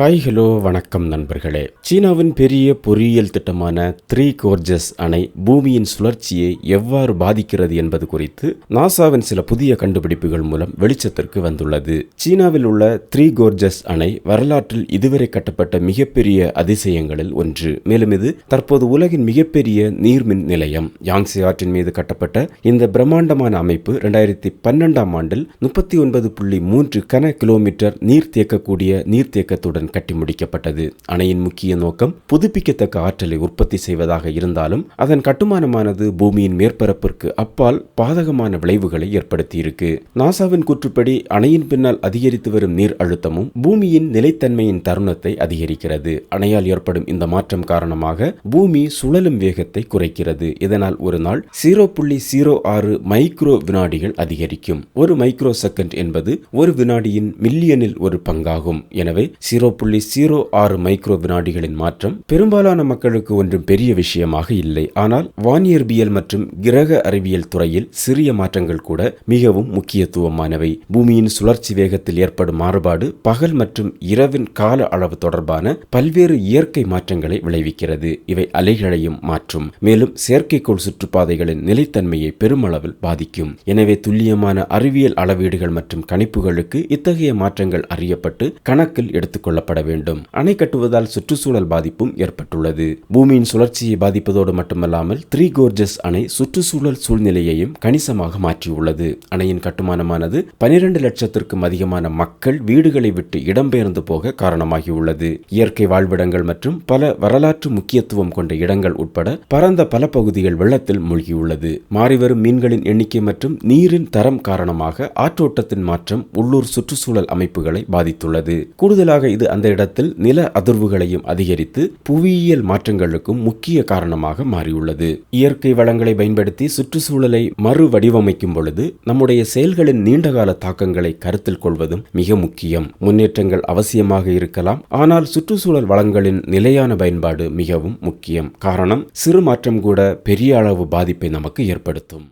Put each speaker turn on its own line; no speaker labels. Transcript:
Hi hello வணக்கம் நண்பர்களே. சீனாவின் பெரிய பொறியியல் திட்டமான த்ரீ கோர்ஜஸ் அணை பூமியின் சுழற்சியை எவ்வாறு பாதிக்கிறது என்பது குறித்து நாசாவின் சில புதிய கண்டுபிடிப்புகள் மூலம் வெளிச்சத்திற்கு வந்துள்ளது. சீனாவில் உள்ள த்ரீ கோர்ஜஸ் அணை வரலாற்றில் இதுவரை கட்டப்பட்ட மிகப்பெரிய அதிசயங்களில் ஒன்று. மேலும் இது தற்போது உலகின் மிகப்பெரிய நீர்மின் நிலையம். யாங்சி ஆற்றின் மீது கட்டப்பட்ட இந்த பிரம்மாண்டமான அமைப்பு இரண்டாயிரத்தி பன்னெண்டாம் ஆண்டில் முப்பத்தி ஒன்பது புள்ளி மூன்று கன கிலோமீட்டர் நீர் தேக்கக்கூடிய நீர்த்தேக்கத்துடன் கட்டி முடிக்கப்பட்டது. அணையின் முக்கிய நோக்கம் புதுப்பிக்கத்தக்க ஆற்றலை உற்பத்தி செய்வதாக இருந்தாலும் அதன் கட்டுமானமானது பூமியின் மேற்பரப்பிற்கு அப்பால் பாதகமான விளைவுகளை ஏற்படுத்தியிருக்கு. நாசாவின் கூற்றுப்படி அணையின் பின்னால் அதிகரித்து வரும் நீர் அழுத்தமும் பூமியின் நிலைத்தன்மையின் தருணத்தை அதிகரிக்கிறது. அணையால் ஏற்படும் இந்த மாற்றம் காரணமாக பூமி சுழலும் வேகத்தை குறைக்கிறது. இதனால் ஒரு நாள் ஜீரோ புள்ளி ஜீரோ ஆறு மைக்ரோ வினாடிகள் அதிகரிக்கும். ஒரு மைக்ரோ செகண்ட் என்பது ஒரு வினாடியின் மில்லியனில் ஒரு பங்காகும். எனவே ஜீரோ புள்ளி ஜீரோ ஆறு மைக்ரோ வினாடிகளின் மாற்றம் பெரும்பாலான மக்களுக்கு ஒன்றும் பெரிய விஷயமாக இல்லை. ஆனால் வானியற்பியல் மற்றும் கிரக அறிவியல் துறையில் சிறிய மாற்றங்கள் கூட மிகவும் முக்கியத்துவமானவை. பூமியின் சுழற்சி வேகத்தில் ஏற்படும் மாறுபாடு பகல் மற்றும் இரவின் கால அளவு தொடர்பான பல்வேறு இயற்கை மாற்றங்களை விளைவிக்கிறது. இவை அலைகளையும் மாற்றும். மேலும் செயற்கைக்கோள் சுற்றுப்பாதைகளின் நிலைத்தன்மையை பெருமளவில் பாதிக்கும். எனவே துல்லியமான அறிவியல் அளவீடுகள் மற்றும் கணிப்புகளுக்கு இத்தகைய மாற்றங்கள் அறியப்பட்டு கணக்கில் எடுத்துக்கொள்ள எடுத்துக்கொள்ளப்பட வேண்டும். அணை கட்டுவதால் சுற்றுச்சூழல் பாதிப்பும் ஏற்பட்டுள்ளது. பூமியின் சுழற்சியை பாதிப்பதோடு மட்டுமல்லாமல் த்ரீ கோர்ஜஸ் அணை சுற்றுச்சூழல் சூழ்நிலையையும் கணிசமாக மாற்றியுள்ளது. அணையின் கட்டுமானமானது பனிரெண்டு லட்சத்திற்கும் அதிகமான மக்கள் வீடுகளை விட்டு இடம்பெயர்ந்து போக காரணமாகியுள்ளது. இயற்கை வாழ்விடங்கள் மற்றும் பல வரலாற்று முக்கியத்துவம் கொண்ட இடங்கள் உட்பட பரந்த பல பகுதிகள் வெள்ளத்தில் மூழ்கியுள்ளது. மாறிவரும் மீன்களின் எண்ணிக்கை மற்றும் நீரின் தரம் காரணமாக ஆற்றோட்டத்தின் மாற்றம் உள்ளூர் சுற்றுச்சூழல் அமைப்புகளை பாதித்துள்ளது. கூடுதலாக இது அந்த இடத்தில் நில அதிர்வுகளையும் அதிகரித்து புவியியல் மாற்றங்களுக்கும் முக்கிய காரணமாக மாறியுள்ளது. இயற்கை வளங்களை பயன்படுத்தி சுற்றுச்சூழலை மறு வடிவமைக்கும் பொழுது நம்முடைய செயல்களின் நீண்டகால தாக்கங்களை கருத்தில் கொள்வதும் மிக முக்கியம். முன்னேற்றங்கள் அவசியமாக இருக்கலாம் ஆனால் சுற்றுச்சூழல் வளங்களின் நிலையான பயன்பாடு மிகவும் முக்கியம். காரணம் சிறு மாற்றம் கூட பெரிய அளவு பாதிப்பை நமக்கு ஏற்படுத்தும்.